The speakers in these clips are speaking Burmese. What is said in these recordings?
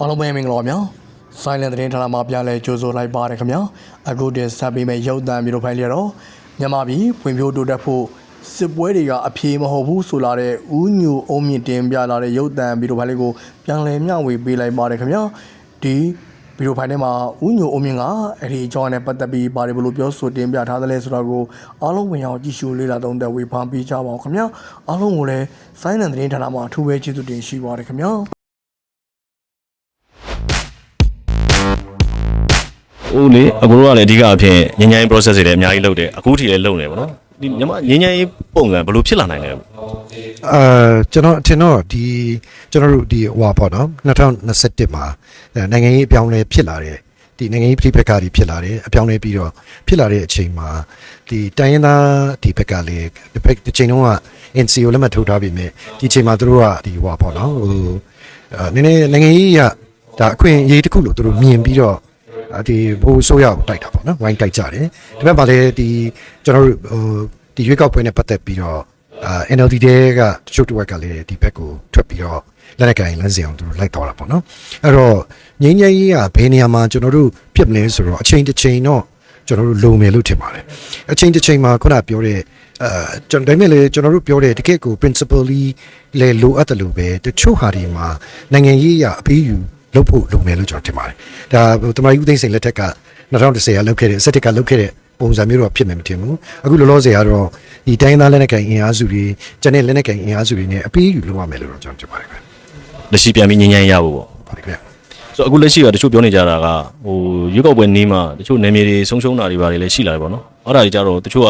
အားလုံးပဲမင်္ဂလာပါဗျာ Silent သတင်းဌာနမှာပြန်လဲကြိုဆိုလိုက်ပါတယ်ခင်ဗျာအခုတင်ဆက်ပေးမယ့်ရုပ်သံမျိုးဖိုင်လျတော့မြန်မာပြည်ဖွံ့ဖြိုးတိုးတက်ဖို့စစ်ပွဲတွေကအပြေမဟုတ်ဘူးဆိုလာတဲ့ဥညူအုံးမြင့်တင်ပြလာတဲ့ရုပ်သံမျိုးဖိုင်လေးကိုပြန်လဲမျှဝေပေးလိုက်ပါတယ်ခင်ဗျာဒီဗီဒီယိုဖိုင်ထဲမှာဥညူအုံးမြင့်ကအဲ့ဒီအကြောင်းနဲ့ပတ်သက်ပြီးပါတယ်ဘလို့ပြောဆိုတင်ပြထားသလဲဆိုတော့ကိုအားလုံးဝင်အောင်ကြည့်ရှုလေ့လာသုံးသပ်ဝေဖန်ပေးကြပါအောင်ခင်ဗျာအားလုံးကိုလည်း Silent သတင်းဌာနမှာအထူးပဲကျေးဇူးတင်ရှိပါတယ်ခင်ဗျာ ဦးလေအကူတို့ကလည်းအဓိကအဖြစ်ညဉ့်ညဉ့် process တွေလည်းအများကြီးလုပ်တယ်အခုထိလည်းလုပ်နေပါတော့ဒီမြမညဉ့်ညဉ့်ပုံစံဘယ်လိုဖြစ်လာနိုင်လဲအာကျွန်တော်အထင်တော့ဒီကျွန်တော်တို့ဒီဟွာပေါ့နော်2021မှာနိုင်ငံရေးအပြောင်းလဲဖြစ်လာတဲ့ဒီနိုင်ငံရေးပြည်ပကတွေဖြစ်လာတယ်အပြောင်းလဲပြီးတော့ဖြစ်လာတဲ့အချိန်မှာဒီတိုင်းရင်းသားဒီဘက်ကလေဒီချိန်တုန်းက NCO လက်မှတ်ထုတ်ထားပြီးမြဲဒီချိန်မှာတို့ကဒီဟွာပေါ့နော်ဟိုနည်းနည်းနိုင်ငံရေးရဒါအခွင့်အရေးတစ်ခုလို့တို့မြင်ပြီးတော့ ဒီဘိုးဆိုးရကိုတိုက်တာပေါ့နော်ဝိုင်းတိုက်ကြတယ်ဒီဘက်မှာလည်းဒီကျွန်တော်တို့ဟိုဒီရွေးကောက်ပွဲနဲ့ပတ်သက်ပြီးတော့အာ NLD တဲကတချို့တစ်ဝက်ကလည်းဒီဘက်ကိုထွက်ပြီးတော့လက်နက်ကင်လမ်းစဉ်အောင်သူတို့လိုက်တော့တာပေါ့နော်အဲ့တော့ငင်းငယ်ကြီးကဘယ်နေရာမှာကျွန်တော်တို့ပြစ်မလဲဆိုတော့အချိန်တစ်ချိန်တော့ကျွန်တော်တို့လုံမယ်လို့ထင်ပါတယ်အချိန်တစ်ချိန်မှာခုနပြောတဲ့အဲကျွန်တော်ဒါပေမဲ့လည်းကျွန်တော်တို့ပြောတဲ့တကယ့်ကို principally လေလိုအပ်တယ်လို့ပဲတချို့ဟာဒီမှာနိုင်ငံရေးအရအပေးယူ လုပ်ဖို့လုံမယ်လို့ကျွန်တော်ထင်ပါတယ်ဒါတမန်ယူသိန်းစိန်လက်ထက်က2010ကလုပ်ခဲ့တဲ့စက်တက်ကလုပ်ခဲ့တဲ့ပုံစံမျိုးတော့ဖြစ်မယ်မထင်ဘူးအခုလောလောဆယ်ကတော့ဒီတိုင်းသားလက်နက်ကိုင်အင်အားစုတွေကျန်တဲ့လက်နက်ကိုင်အင်အားစုတွေနဲ့အပေးယူလုပ်ရမယ်လို့တော့ကျွန်တော်ထင်ပါတယ်ခင်လက်ရှိပြန်ပြီးငញ្ញိုင်းရဖို့ပေါ့ဗျပါတယ်ခင်ဗျဆိုတော့အခုလက်ရှိကတချို့ပြောနေကြတာကဟိုရွေးကောက်ပွဲနီးမှာတချို့နယ်မြေတွေဆုံးရှုံးတာတွေပါတယ်လည်းရှိလာတယ်ပေါ့နော်အဲ့ဒါကြီးကြတော့တချို့က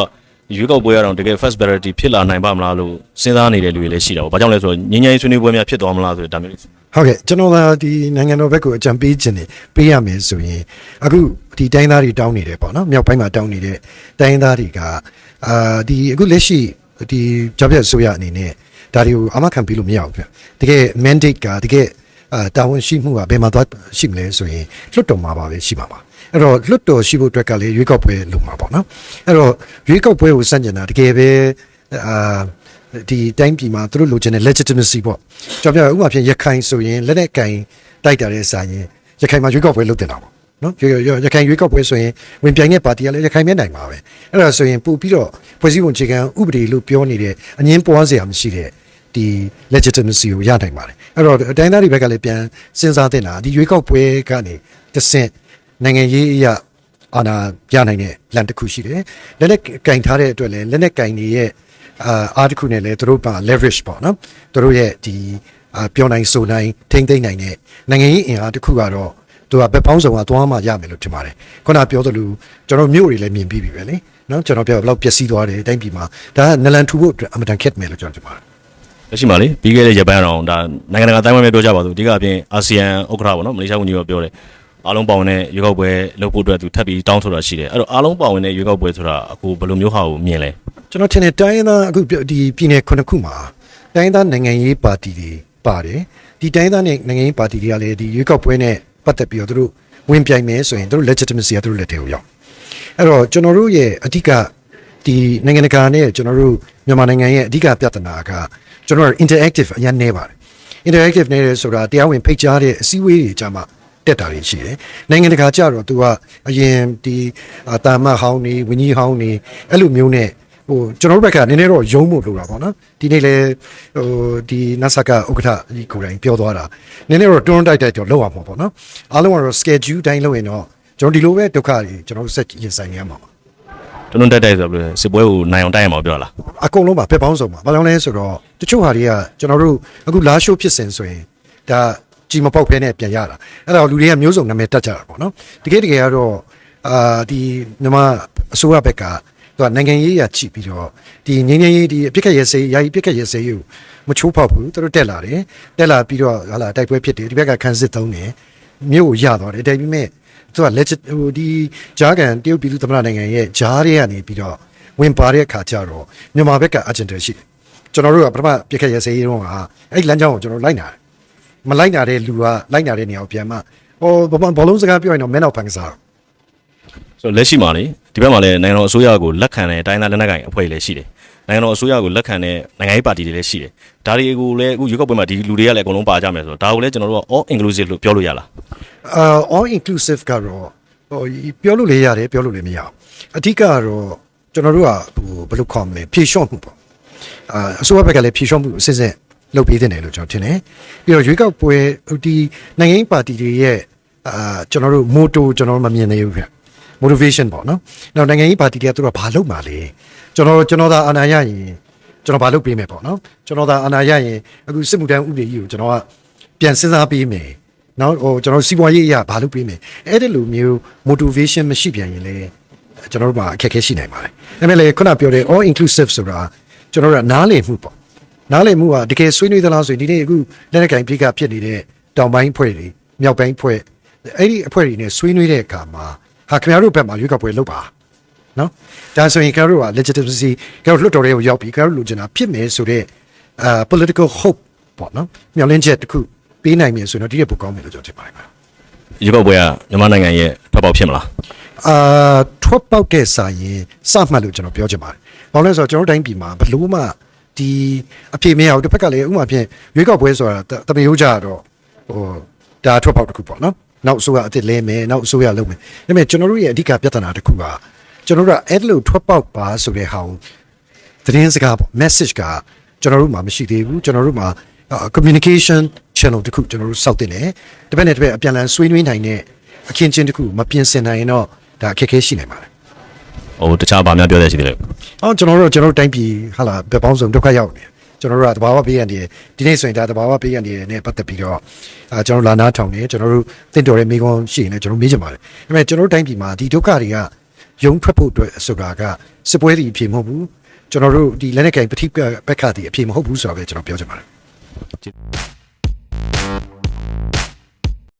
ရွေးကောက်ပွဲရအောင်တကယ် first priority ဖြစ်လာနိုင်ပါမလားလို့စဉ်းစားနေတဲ့လူတွေလည်းရှိတာပေါ့ဘာကြောင့်လဲဆိုတော့ငញ្ញိုင်းဆွေးနွေးပွဲများဖြစ်သွားမလားဆိုတဲ့ဒါမျိုးလေးဟုတ်ကဲ့ကျွန်တော်ကဒီနိုင်ငံတော်ဘက်ကိုအကြံပေးခြင်းနေပေးရမယ်ဆိုရင်အခုဒီတိုင်းသားတွေတောင်းနေတယ်ပေါ့နော်မြောက်ပိုင်းမှာတောင်းနေတဲ့တိုင်းသားတွေကအာဒီအခုလက်ရှိဒီကြောက်ပြတ်ဆိုရအနေနဲ့ဒါတွေကိုအမခံပေးလို့မရဘူးဗျတကယ် mandate ကတကယ်အာတာဝန်ရှိမှုကဘယ်မှာသွားရှိမလဲဆိုရင်လွတ်တော်မှာပါပဲရှိမှာပါ အဲ့တော့လွတ်တော်ရှိဖို့အတွက်ကလည်းရွေးကောက်ပွဲလုပ်မှာပေါ့နော်အဲ့တော့ရွေးကောက်ပွဲကိုစန့်ကျင်တာတကယ်ပဲအာဒီတိုင်းပြည်မှာသူတို့လိုချင်တဲ့ legitimacy ပေါ့ကျွန်တော်ပြောဥပမာဖြင့်ရခိုင်ဆိုရင်လက်နဲ့ကင်တိုက်တာတဲ့စာရင်ရခိုင်မှာရွေးကောက်ပွဲလုပ်တင်တာပေါ့နော်ရရရခိုင်ရွေးကောက်ပွဲဆိုရင်ဝင်ပြိုင်တဲ့ပါတီကလည်းရခိုင်မဲနိုင်ပါပဲအဲ့ဒါဆိုရင်ပို့ပြီးတော့ဖွဲ့စည်းပုံအခြေခံဥပဒေလို့ပြောနေတဲ့အငင်းပွားစရာမရှိတဲ့ဒီ legitimacy ကိုရနိုင်ပါတယ်အဲ့တော့အတိုင်းသားတွေဘက်ကလည်းပြန်စဉ်းစားတင်တာဒီရွေးကောက်ပွဲကနေတဆင့် နိုင်ငံရေးအရာအာဏာပြနိုင်တဲ့လမ်းတစ်ခုရှိတယ်လက်နဲ့ကင်ထားတဲ့အတွက်လည်းလက်နဲ့ကင်နေရဲ့အာအားတစ်ခုနဲ့လည်းသူတို့ပါ leverage ပေါ့နော်သူတို့ရဲ့ဒီအာပြောနိုင်ဆိုနိုင်ထိမ့်သိမ့်နိုင်တဲ့နိုင်ငံရေးအင်အားတစ်ခုကတော့သူကဘက်ပေါင်းစုံကသွားမှရမယ်လို့ထင်ပါတယ်ခုနပြောသလိုကျွန်တော်မြို့တွေလည်းမြင်ပြီးပြီပဲလေနော်ကျွန်တော်ပြောဘယ်လောက်ပျက်စီးသွားတယ်တိုင်းပြည်မှာဒါကနလန်ထူဖို့အတွက်အမတန်ခက်မယ်လို့ကျွန်တော်ထင်ပါတယ်လက်ရှိမှာလေပြီးခဲ့တဲ့ရက်ပိုင်းအောင်ဒါနိုင်ငံတကာတိုင်းဝမ်ပဲပြောကြပါစို့အဓိကအပြင်အာဆီယံဥက္ကဋ္ဌပေါ့နော်မလေးရှားဝန်ကြီးကပြောတယ် အားလုံးပါဝင်တဲ့ရွေးကောက်ပွဲလုပ်ဖို့အတွက်သူထပ်ပြီးတောင်းဆိုတာရှိတယ်အဲ့တော့အားလုံးပါဝင်တဲ့ရွေးကောက်ပွဲဆိုတာအခုဘယ်လိုမျိုးဟာကိုမြင်လဲကျွန်တော်ထင်တယ်တိုင်းရင်းသားအခုပြောဒီပြည်နယ်ခုနှစ်ခုမှာတိုင်းရင်းသားနိုင်ငံရေးပါတီတွေပါတယ်ဒီတိုင်းရင်းသားနဲ့နိုင်ငံရေးပါတီတွေကလည်းဒီရွေးကောက်ပွဲနဲ့ပတ်သက်ပြီးတော့သူတို့ဝင်ပြိုင်မယ်ဆိုရင်သူတို့ legitimacy ကသူတို့လက်ထဲကိုရောက်အဲ့တော့ကျွန်တော်တို့ရဲ့အဓိကဒီနိုင်ငံတကာနဲ့ကျွန်တော်တို့မြန်မာနိုင်ငံရဲ့အဓိကပြဿနာကကျွန်တော်တို့ interactive အရင်နေပါတယ် interactive နေတယ်ဆိုတာတရားဝင်ဖိတ်ကြားတဲ့အစည်းအဝေးတွေကြမှာ တက်တာတွေရှိတယ်။နိုင်ငံတကာကြတော့ तू ကအရင်ဒီအာတာမတ်ဟောင်းနေဝင်းကြီးဟောင်းနေအဲ့လိုမျိုးနဲ့ဟိုကျွန်တော်တို့ဘက်ကနည်းနည်းတော့ယုံဖို့လိုတာပေါ့နော်။ဒီနေ့လေဟိုဒီ NASA ကဥက္ကဋ္ဌကြီးကိုယ်တိုင်ပြောသွားတာနည်းနည်းတော့တွန်းတိုက်တိုက်တော့လောက်အောင်ပေါ့နော်။အားလုံးကတော့ schedule တိုင်းလုပ်ရင်တော့ကျွန်တော်ဒီလိုပဲဒုက္ခတွေကျွန်တော်တို့ဆက်ရင်ဆိုင်နေရမှာပါတွန်းတွန်းတက်တက်ဆိုတော့စစ်ပွဲကိုနိုင်အောင်တိုက်ရမှာပြောလားအကုန်လုံးပါဖက်ပေါင်းစုံပါဘာလို့လဲဆိုတော့တချို့ဟာတွေကကျွန်တော်တို့အခုလာရှိုးဖြစ်စဉ်ဆိုရင်ဒါ ကြီးမပေါက်ဖဲနဲ့ပြန်ရတာအဲ့ဒါကိုလူတွေကမျိုးစုံနာမည်တက်ကြတာပေါ့နော်တကယ်တကယ်ကတော့အာဒီမြန်မာအစိုးရဘက်ကသူကနိုင်ငံရေးရာချိပြီးတော့ဒီငင်းငင်းရေးဒီအပြစ်ခတ်ရဲစေးယာယီပြစ်ခတ်ရဲစေးကိုမချိုးဖောက်ဘူးသူတို့တက်လာတယ်တက်လာပြီးတော့ဟာလာတိုက်ပွဲဖြစ်တယ်ဒီဘက်ကခန်းစစ်သုံးတယ်မြို့ကိုရသွားတယ်ဒါပေမဲ့သူက legit ဟိုဒီဂျာကန်တရုတ်ပြည်သူသမ္မတနိုင်ငံရဲ့ဂျားတွေကနေပြီးတော့ဝင်ပါတဲ့အခါကျတော့မြန်မာဘက်က agenda ရှိတယ်ကျွန်တော်တို့ကပထမပြစ်ခတ်ရဲစေးတုန်းကအဲ့ဒီလမ်းကြောင်းကိုကျွန်တော်လိုက်နာတယ် မလိုက်နာတဲ့လူကလိုက်နာတဲ့နေရာကိုပြန်မှဟိုဘဘလုံးစကားပြောရင်တော့မင်းတော့ဖန်ကစားတော့ဆိုတော့လက်ရှိမှာလေဒီဘက်မှာလည်းနိုင်ငံတော်အစိုးရကိုလက်ခံတဲ့တိုင်းသားလက်နက်ကိုင်အဖွဲ့တွေလည်းရှိတယ်နိုင်ငံတော်အစိုးရကိုလက်ခံတဲ့နိုင်ငံရေးပါတီတွေလည်းရှိတယ်ဒါတွေကိုလည်းအခုရွေးကောက်ပွဲမှာဒီလူတွေကလည်းအကုန်လုံးပါကြမယ်ဆိုတော့ဒါကိုလည်းကျွန်တော်တို့က all inclusive လို့ပြောလို့ရလားအာ all inclusive ကတော့ဟိုပြောလို့လည်းရတယ်ပြောလို့လည်းမရဘူးအဓိကကတော့ကျွန်တော်တို့ကဟိုဘယ်လိုခေါ်မလဲဖြည့်လျှော့မှုပေါ့အာအစိုးရဘက်ကလည်းဖြည့်လျှော့မှုအစစ်စစ် လုပ်ပေးတဲ့တယ်လို့ကျွန်တော်ထင်တယ်ပြီးတော့ရွေးကောက်ပွဲဟိုဒီနိုင်ငံရေးပါတီတွေရဲ့အာကျွန်တော်တို့ motto ကျွန်တော်တို့မမြင်သေးဘူးဗျ motivation ပေါ့နော်။နောက်နိုင်ငံရေးပါတီတွေကသူတို့ကဘာလုပ်မှာလဲ။ကျွန်တော်ကျွန်တော်သာအာဏာရရင်ကျွန်တော်ဘာလုပ်ပေးမယ်ပေါ့နော်။ကျွန်တော်သာအာဏာရရင်အခုစစ်မှုထမ်းဥပဒေကြီးကိုကျွန်တော်ကပြန်စဉ်းစားပေးမယ်။နောက်ဟိုကျွန်တော်စီးပွားရေးအရာဘာလုပ်ပေးမယ်။အဲ့ဒီလိုမျိုး motivation မရှိပြန်ရင်လေကျွန်တော်တို့မှာအခက်အခဲရှိနိုင်ပါတယ်။ဒါပေမဲ့လေခုနပြောတဲ့ all inclusive ဆိုတာကျွန်တော်တို့ကနားလည်မှုပေါ့။ နားလည်မှုကတကယ်ဆွေးနွေးသလားဆိုရင်ဒီနေ့အခုလက်နက်ကင်ပြည်ကဖြစ်နေတဲ့တောင်ပိုင်းဖွဲ့တွေမြောက်ပိုင်းဖွဲ့အဲ့ဒီအဖွဲ့တွေနဲ့ဆွေးနွေးတဲ့အခါမှာဟာခင်ဗျားတို့ဘက်မှာရွေးကောက်ပွဲလုပ်ပါနော်ဒါဆိုရင်ခင်ဗျားတို့က legitimacy ခင်ဗျားတို့လွှတ်တော်တွေကိုရောက်ပြီးခင်ဗျားတို့လူချင်တာဖြစ်မယ်ဆိုတော့အာ political hope ပေါ့နော်မျှော်လင့်ချက်တစ်ခုပေးနိုင်မယ်ဆိုရင်တော့ဒီရဲ့ပိုကောင်းမယ်လို့ကျွန်တော်ထင်ပါတယ်ရွေးကောက်ပွဲကမြန်မာနိုင်ငံရဲ့ထွက်ပေါက်ဖြစ်မလားအာထွက်ပေါက်တဲ့စာရင်စမှတ်လို့ကျွန်တော်ပြောချင်ပါတယ်။ဘာလို့လဲဆိုတော့ကျွန်တော်တို့တိုင်းပြည်မှာဘလို့မှ ဒီအပြေမရဘူးတစ်ဖက်ကလည်းဥပမာဖြင့်ရွေးကောက်ပွဲဆိုတာတတမယိုးကြတော့ဟိုဒါထွက်ပေါက်တစ်ခုပေါ့နော်။နောက်အစိုးရအစ်စ်လဲမယ်နောက်အစိုးရလုပ်မယ်။ဒါပေမဲ့ကျွန်တော်တို့ရဲ့အဓိကပြဿနာတစ်ခုကကျွန်တော်တို့ကအဲ့လိုထွက်ပေါက်ပါဆိုတဲ့ဟာကိုသတင်းစကားပေါ့ message ကကျွန်တော်တို့မှာမရှိသေးဘူးကျွန်တော်တို့မှာအာ communication channel တစ်ခုကျွန်တော်တို့စောက်တင်တယ်။တစ်ဖက်နဲ့တစ်ဖက်အပြန်အလှန်ဆွေးနွေးနိုင်တဲ့အခင်းချင်းတစ်ခုမပြင်ဆင်နိုင်ရင်တော့ဒါအခက်အခဲရှိနိုင်ပါတယ် ဟိုတခြားဗာများပြောရရှိသေးတယ်။အော်ကျွန်တော်တို့ကျွန်တော်တို့တိုင်းပြည်ဟာလာဘက်ပေါင်းစုံဒုက္ခရောက်နေတယ်။ကျွန်တော်တို့ကတဘာဝပေးရနေတယ်ဒီနေ့ဆိုရင်ဒါတဘာဝပေးရနေတယ်နဲ့ပတ်သက်ပြီးတော့အာကျွန်တော်လာနာထောင်နေကျွန်တော်တို့တင့်တော်တဲ့မိကုန်းရှိရင်လည်းကျွန်တော်မေးချင်ပါတယ်။ဒါပေမဲ့ကျွန်တော်တို့တိုင်းပြည်မှာဒီဒုက္ခတွေကယုံထွက်ဖို့အတွက်ဆိုတာကစစ်ပွဲတွေအဖြစ်မဟုတ်ဘူး။ကျွန်တော်တို့ဒီလက်နက်ကင်ပဋိပက္ခဘက်ခတွေအဖြစ်မဟုတ်ဘူးဆိုတော့ပဲကျွန်တော်ပြောချင်ပါတယ်။